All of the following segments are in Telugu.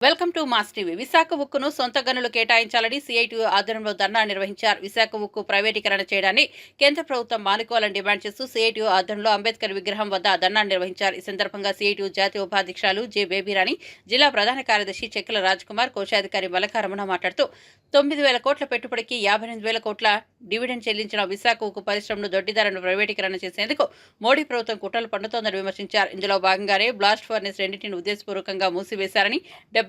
Welcome to mass TV. Visakha ఉక్కును సొంత గనులు కేటాయించాలని సిఐటి ఆధ్వర్యంలో ధర్నా నిర్వహించారు. విశాఖ ఉక్కు ప్రైవేటీకరణ చేయడాన్ని కేంద్ర ప్రభుత్వం మానుకోవాలని డిమాండ్ చేస్తూ సిఐటి ఆధ్వర్యంలో అంబేద్కర్ విగ్రహం వద్ద ధర్నా నిర్వహించారు. ఈ సందర్భంగా సిఐటి జాతీయ ఉపాధ్యక్షులు జె బేబీరాణి జిల్లా ప్రధాన కార్యదర్శి చెక్కల రాజ్ కుమార్ కోశాధికారి మలక రమణ మాట్లాడుతూ తొమ్మిది వేల కోట్ల పెట్టుబడికి యాభై ఎనిమిది వేల కోట్ల డివిడెండ్ చెల్లించిన విశాఖ ఉక్కు పరిశ్రమను దొడ్డిదారను ప్రైవేటీకరణ చేసేందుకు మోడీ ప్రభుత్వం కుట్రలు పండుతోందని విమర్శించారు. ఇందులో భాగంగానే బ్లాస్ట్ ఫర్నెస్ రెండింటిని ఉద్దేశపూర్వకంగా మూసివేశారని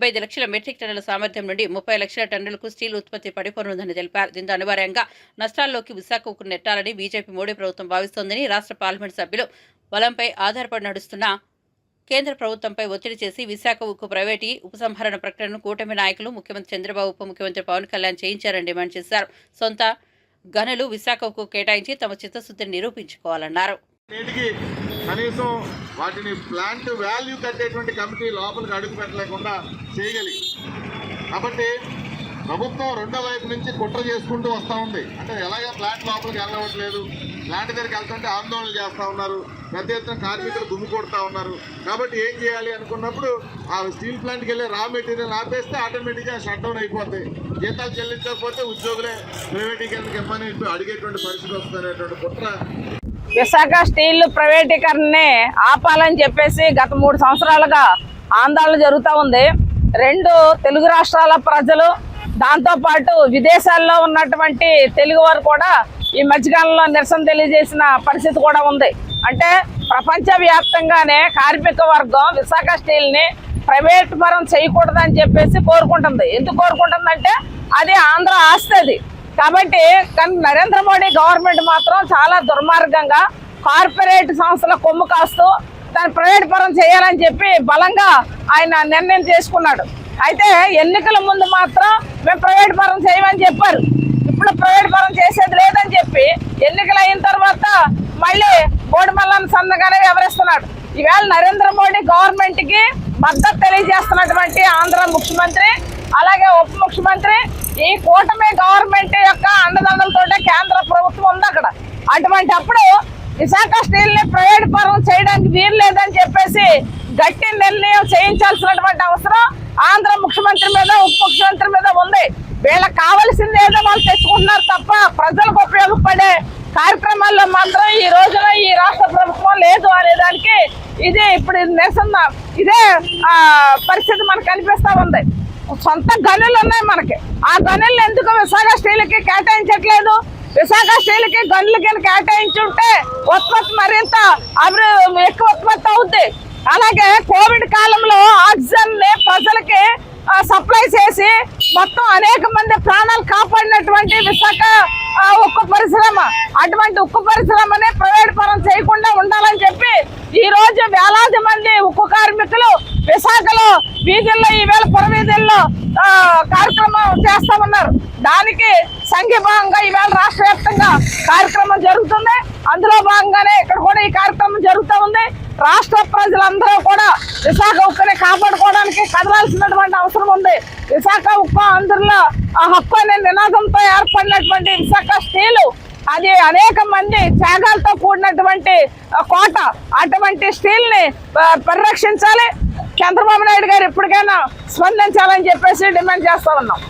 డెబ్బై ఐదు లక్షల మెట్రిక్ టన్నుల సామర్థ్యం నుండి ముప్పై లక్షల టన్నులకు స్టీల్ ఉత్పత్తి పడిపోనుందని తెలిపారు. దీంతో అనివార్యంగా నష్టాల్లోకి విశాఖ ఉక్కు నెట్టాలని బీజేపీ మోడీ ప్రభుత్వం భావిస్తోందని రాష్ట్ర పార్లమెంట్ సభ్యులు బలంపై ఆధారపడి నడుస్తున్న కేంద్ర ప్రభుత్వంపై ఒత్తిడి చేసి విశాఖ ఉక్కు ప్రైవేటీ ఉపసంహరణ ప్రకటనను కూటమి నాయకులు ముఖ్యమంత్రి చంద్రబాబు ఉప ముఖ్యమంత్రి పవన్ కళ్యాణ్ చేయించారని డిమాండ్ చేశారు. సొంత గనులు విశాఖ ఉక్కు కేటాయించి తమ చిత్తశుద్ధిని నిరూపించుకోవాలన్నారు. కనీసం వాటిని ప్లాంట్ వాల్యూ కట్టేటువంటి కమిటీ లోపలికి అడుగు పెట్టలేకుండా చేయగలిగి. కాబట్టి ప్రభుత్వం రెండో వైపు నుంచి కుట్ర చేసుకుంటూ వస్తూ ఉంది. అంటే ఎలాగ ప్లాంట్ లోపలికి వెళ్ళవట్లేదు? ప్లాంట్ దగ్గరికి వెళ్తుంటే ఆందోళనలు చేస్తూ ఉన్నారు. పెద్ద ఎత్తున కార్మికులు గుమ్మి కొడుతూ ఉన్నారు. కాబట్టి ఏం చేయాలి అనుకున్నప్పుడు ఆ స్టీల్ ప్లాంట్కి వెళ్ళే రా మెటీరియల్ ఆపేస్తే ఆటోమేటిక్గా షట్ డౌన్ అయిపోతాయి జీతాలు చెల్లించకపోతే ఉద్యోగులే ప్రైవేటీకరణకి ఇమ్మని అడిగేటువంటి పరిస్థితి వస్తుంది అనేటువంటి కుట్ర విశాఖ స్టీల్ ప్రైవేటీకరణని ఆపాలని చెప్పేసి గత మూడు సంవత్సరాలుగా ఆందోళన జరుగుతూ ఉంది. రెండు తెలుగు రాష్ట్రాల ప్రజలు దాంతోపాటు విదేశాల్లో ఉన్నటువంటి తెలుగు వారు కూడా ఈ మధ్యకాలంలో నిరసన తెలియజేసిన పరిస్థితి కూడా ఉంది. అంటే ప్రపంచ వ్యాప్తంగానే కార్మిక వర్గం విశాఖ స్టీల్ని ప్రైవేట్ పరం చేయకూడదని చెప్పేసి కోరుకుంటుంది. ఎందుకు కోరుకుంటుందంటే అది ఆంధ్ర ఆస్తి అది. కాబట్టి కానీ నరేంద్ర మోడీ గవర్నమెంట్ మాత్రం చాలా దుర్మార్గంగా కార్పొరేట్ సంస్థల కొమ్ము కాస్తూ దాన్ని ప్రైవేట్ పరం చేయాలని చెప్పి బలంగా ఆయన నిర్ణయం చేసుకున్నాడు. అయితే ఎన్నికల ముందు మాత్రం మేము ప్రైవేట్ పరం చేయమని చెప్పారు. ఇప్పుడు ప్రైవేట్ పరం చేసేది లేదని చెప్పి ఎన్నికలు అయిన తర్వాత మళ్ళీ బోడి సందగానే వివరిస్తున్నాడు ఈవేళ నరేంద్ర మోడీ గవర్నమెంట్కి మద్దతు తెలియజేస్తున్నటువంటి ఆంధ్ర ముఖ్యమంత్రి అలాగే ఉప ముఖ్యమంత్రి ఈ కూటమి గవర్నమెంట్ యొక్క అండదండలతోటే కేంద్ర ప్రభుత్వం ఉంది అక్కడ. అటువంటి అప్పుడు విశాఖ స్టీల్ని ప్రైవేట్ పరం చేయడానికి వీలు లేదని చెప్పేసి గట్టి నిర్ణయం చేయించాల్సినటువంటి అవసరం ఆంధ్ర ముఖ్యమంత్రి మీద ఉప ముఖ్యమంత్రి మీద ఉంది. వీళ్ళకి కావాల్సింది ఏదో వాళ్ళు తెచ్చుకుంటున్నారు తప్ప ప్రజలకు ఉపయోగపడే కార్యక్రమాల్లో మాత్రం ఈ రోజున ఈ రాష్ట్ర ప్రభుత్వం లేదు అనే దానికి ఇది ఇప్పుడు ఇది నిరసన. ఇదే పరిస్థితి మనకు కనిపిస్తూ ఉంది. సొంత గనులు ఉన్నాయి మనకి. ఆ గనులు ఎందుకు విశాఖ స్టీల్కి కేటాయించట్లేదు? విశాఖ స్టీల్కి గనులు కింద కేటాయించుంటే ఉత్పత్తి మరింత అభివృద్ధి ఎక్కువ ఉత్పత్తి అవుద్ది. అలాగే కోవిడ్ కాలంలో ఆక్సిజన్ ప్రజలకి సప్లై చేసి మొత్తం అనేక మంది ప్రాణాలు కాపాడినటువంటి విశాఖ ఉక్కు పరిశ్రమ అటువంటి ఉక్కు పరిశ్రమని ప్రైవేట్ పరం చేయకుండా ఉండాలని చెప్పి ఈ రోజు వేలాది మంది ఉక్కు కార్మికులు విశాఖలో వీధుల్లో ఈవేళ కార్యక్రమం చేస్తా ఉన్నారు దానికి సంఘీభాగంగా ఈవేళ రాష్ట్ర వ్యాప్తంగా కార్యక్రమం జరుగుతుంది. అందులో భాగంగానే ఇక్కడ కూడా ఈ కార్యక్రమం జరుగుతూ ఉంది. రాష్ట్ర ప్రజలందరూ కూడా విశాఖ ఉక్కుని కాపాడుకోవడానికి కదలాల్సినటువంటి అవసరం ఉంది. విశాఖ ఉక్కు అందరిలో ఆ హక్కు అనే నినాదంతో ఏర్పడినటువంటి విశాఖ స్టీలు అది అనేక మంది త్యాగాలతో కూడినటువంటి కోట. అటువంటి స్టీల్ని పరిరక్షించాలి. చంద్రబాబు నాయుడు గారు ఎప్పటికైనా స్పందించాలని చెప్పేసి డిమాండ్ చేస్తా ఉన్నాం.